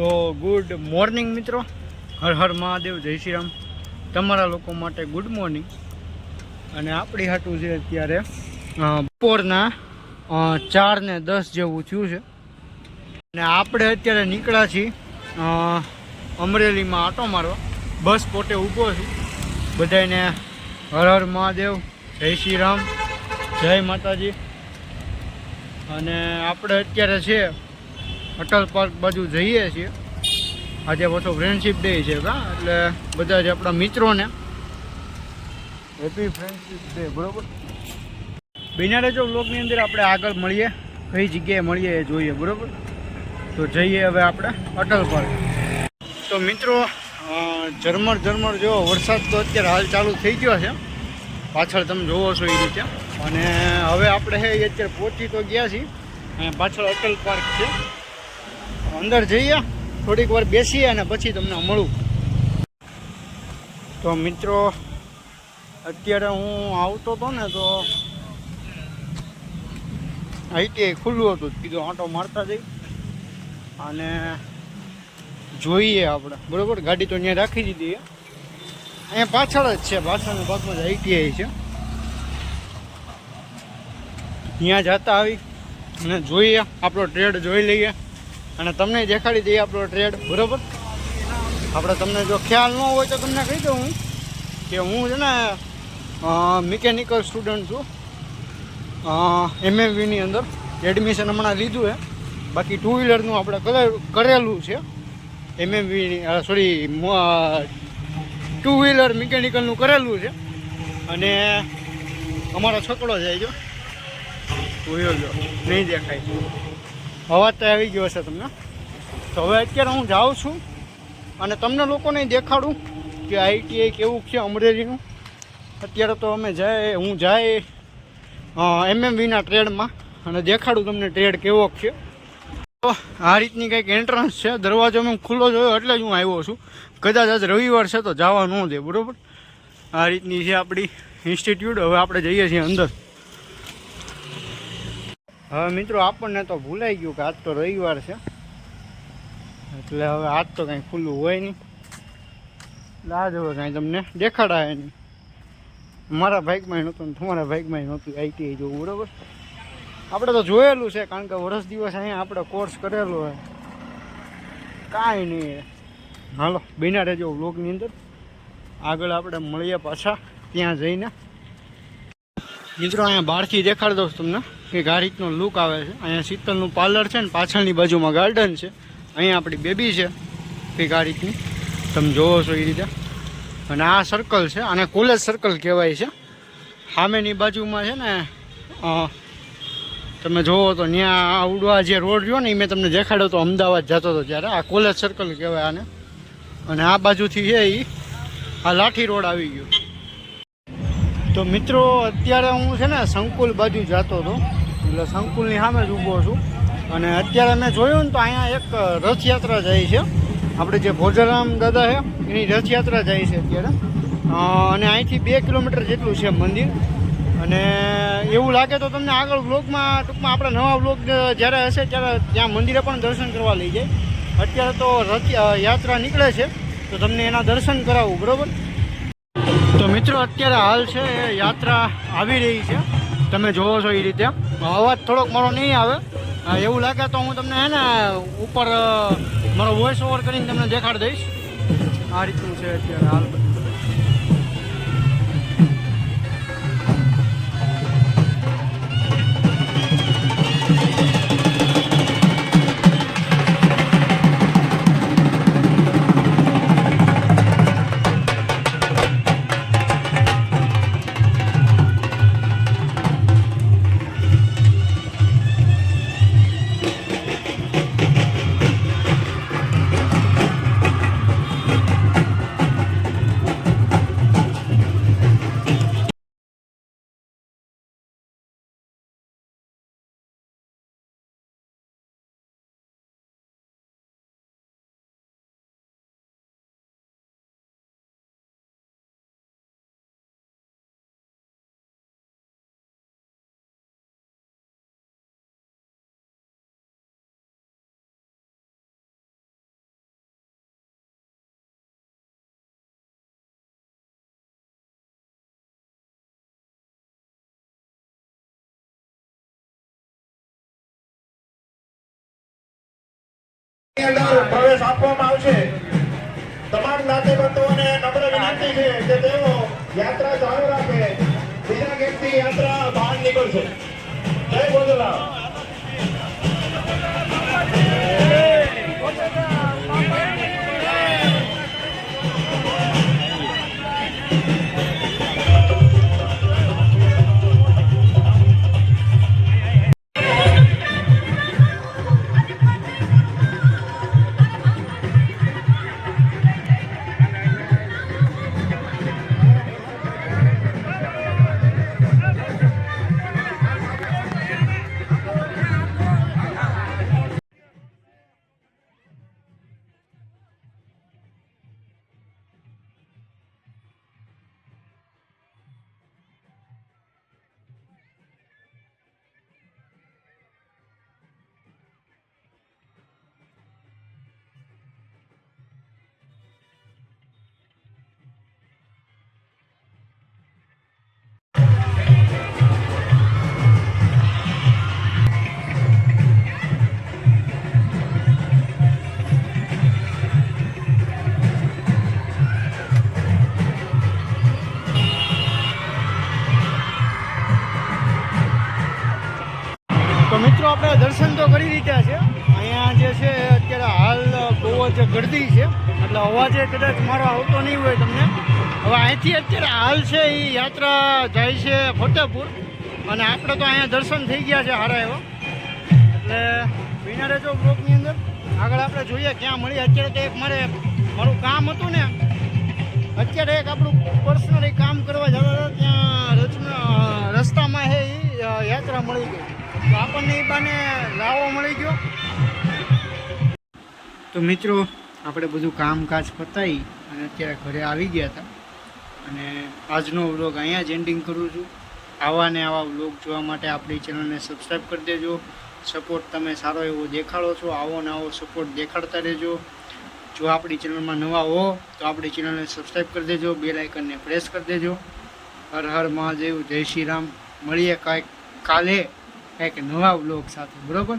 તો good morning મિત્રો. હર હર મહાદેવ, જય શ્રી રામ. તમારા લોકો માટે ગુડ મોર્નિંગ અને આપણી હાટું છે અત્યારે બપોરના ચાર ને દસ જેવું થયું છે. અને આપણે અત્યારે નીકળ્યા છીએ અમરેલીમાં આટો મારવા. બસ પોતે ઊભો છું. બધાને હર હર મહાદેવ, જય શ્રી રામ, જય માતાજી. અને આપણે અત્યારે છે અટલ પાર્ક બાજુ જઈએ છીએ. આજે પાછો ફ્રેન્ડશિપ ડે છે કા? એટલે બધા જ આપણા મિત્રોને હેપી ફ્રેન્ડશીપ ડે બરોબર? બિના જો બ્લોગની અંદર આપણે આગળ મળીએ. કઈ જગ્યાએ મળીએ એ જોઈએ બરોબર? તો જઈએ હવે આપણે અટલ પાર્ક. તો મિત્રો ઝરમર ઝરમર જો વરસાદ તો અત્યારે હાલ ચાલુ થઈ ગયો છે. પાછળ તમે જોવો છો એ રીતે. અને હવે આપણે અત્યારે પહોંચી તો ગયા છીએ. અને પાછળ અટલ પાર્ક છે. અંદર જઈએ, થોડીક વાર બેસીએ અને પછી તમને મળું. તો મિત્રો, અત્યારે હું આવતો હતો ને તો આઈટીઆઈ ખુલ્લું હતું કીધું આંટો મારતા જઈ. અને જોઈએ આપણે, બરોબર? ગાડી તો ત્યાં રાખી દીધી. અહીંયા પાછળ જ છે, પાછળની ભાગમાં જ આઈટીઆઈ છે. ત્યાં જતા આવી અને જોઈએ, આપણો ટ્રેડ જોઈ લઈએ. અને તમને દેખાડી દઈએ આપણો ટ્રેડ બરોબર? આપણે તમને જો ખ્યાલ ન હોય તો તમને કહી દઉં હું, કે હું છે ને મિકેનિકલ સ્ટુડન્ટ છું. એમએમવીની અંદર એડમિશન હમણાં લીધું છે. બાકી ટુ વ્હીલરનું આપણે કરે- કરેલું છે. એમએમવીની સોરી ટુ વ્હીલર મિકેનિકલનું કરેલું છે. અને અમારો છોકરો જોયો જો, નહીં દેખાય. અવાજ તો આવી ગયો છે તમને. તો હવે અત્યારે હું જાઉં છું અને તમને લોકોને દેખાડું કે આઈટીઆઈ કેવું છે અમરેલીનું. અત્યારે તો અમે જાય, હું જાય એમએમવીના ટ્રેડમાં અને દેખાડું તમને ટ્રેડ કેવો છે. તો આ રીતની કંઈક એન્ટ્રન્સ છે. દરવાજો મેં ખુલ્લો જોયો એટલે જ હું આવ્યો છું. કદાચ આજ રવિવાર છે તો જવા ન દે બરાબર? આ રીતની છે આપણી ઇન્સ્ટિટ્યૂટ હવે આપણે જઈએ છીએ અંદર. હવે મિત્રો, આપણને તો ભૂલાઈ ગયું કે આજ તો રવિવાર છે. એટલે હવે આજ તો કાંઈ ખુલ્લું હોય નહીં. એટલે આજ હવે કાંઈ તમને દેખાડાય નહીં. મારા બાઇકમાં નહોતું ને તમારા બાઇકમાં નહોતું આઈટીઆઈ જોવું, બરાબર? આપણે તો જોયેલું છે, કારણ કે વર્ષ દિવસ અહીંયા આપણે કોર્સ કરેલો હોય. કાંઈ નહીં હાલો બિના રહેજો વ્લોગની અંદર. આગળ આપણે મળીએ પાછા, ત્યાં જઈને. મિત્રો, અહીંયા બહારથી દેખાડી દઉં તમને. કે આ રીતનો લુક આવે છે. અહીંયા શીતલનું પાર્લર છે ને, પાછળની બાજુમાં ગાર્ડન છે. અહીંયા આપણી બેબી છે. આ રીતની તમે જોવો છો એ રીતે. અને આ સર્કલ છે. આને કોલેજ સર્કલ કહેવાય છે. સામેની બાજુમાં છે ને તમે જોવો તો ત્યાં આવડવા જે રોડ રહ્યો ને, એ મેં તમને દેખાડ્યો તો અમદાવાદ જતો હતો ત્યારે. આ કોલેજ સર્કલ કહેવાય આને. અને આ બાજુથી છે એ આ લાઠી રોડ આવી ગયો. તો મિત્રો, અત્યારે હું છે ને સંકુલ બાજુ જતો હતો. એટલે સંકુલની સામે જ ઊભો છું. અને અત્યારે મેં જોયું ને તો અહીંયા એક રથયાત્રા જાય છે. આપણે જે ભોજરામ દાદા છે, એની રથયાત્રા જાય છે અત્યારે. અને અહીંથી બે કિલોમીટર જેટલું છે મંદિર. અને એવું લાગે તો તમને આગળ વ્લોગમાં, ટૂંકમાં આપણા નવા વ્લોગ જ્યારે હશે ત્યારે ત્યાં મંદિરે પણ દર્શન કરવા લઈ જાય. અત્યારે તો રથ, યાત્રા નીકળે છે. તો તમને એના દર્શન કરાવું, બરાબર? મિત્રો, અત્યારે હાલ છે એ યાત્રા આવી રહી છે. તમે જોવો છો એ રીતે. અવાજ થોડોક મારો નહીં આવે. એવું લાગે તો હું તમને હે ને ઉપર મારો વોઇસ ઓવર કરીને તમને દેખાડી દઈશ. આ રીતનું છે અત્યારે હાલ પ્રવેશ આપવામાં આવશે. તમામ જ્ઞાતિબંધુઓને નમ્ર વિનંતી છે કે તેઓ યાત્રા ચાલુ રાખે. બીજા ગેટથી યાત્રા બહાર નીકળશે. આપણે દર્શન તો કરી લીધા છે. અહીંયા જે છે, અત્યારે હાલ બહુ જ ગરદી છે. એટલે અવાજે કદાચ મારો આવતો નહીં હોય તમને. હવે અહીંથી અત્યારે હાલ છે એ યાત્રા જાય છે ફતેપુર અને આપણે તો અહીંયા દર્શન થઈ ગયા છે હારા એવા. એટલે વિના રહેજો બ્લોકની અંદર આગળ આપણે જોઈએ ક્યાં મળીએ. અત્યારે તો એક મારે, મારું કામ હતું ને. અત્યારે એક આપણું પર્સનલી કામ કરવા જતા ત્યાં આપણને એ લાવો મળી ગયો. તો મિત્રો, આપણે બધું કામકાજ પતાવી અને અત્યારે ઘરે આવી ગયા હતા. અને આજનો વ્લોગ અહીંયા જ એન્ડિંગ કરું છું. આવા ને આવા વ્લોગ જોવા માટે આપણી ચેનલને સબસ્ક્રાઈબ કરી દેજો. સપોર્ટ તમે સારો એવો દેખાડો છો, આવો ને આવો સપોર્ટ દેખાડતા રહેજો. જો આપણી ચેનલમાં નવા હો, તો આપણી ચેનલને સબસ્ક્રાઈબ કરી દેજો બે લાઇકનને પ્રેસ કરી દેજો. હર હર મહાદેવ, જય શ્રી રામ. મળીએ કાંઈક કાલે. કંઈક નવા બ્લોગ સાથે બરાબર?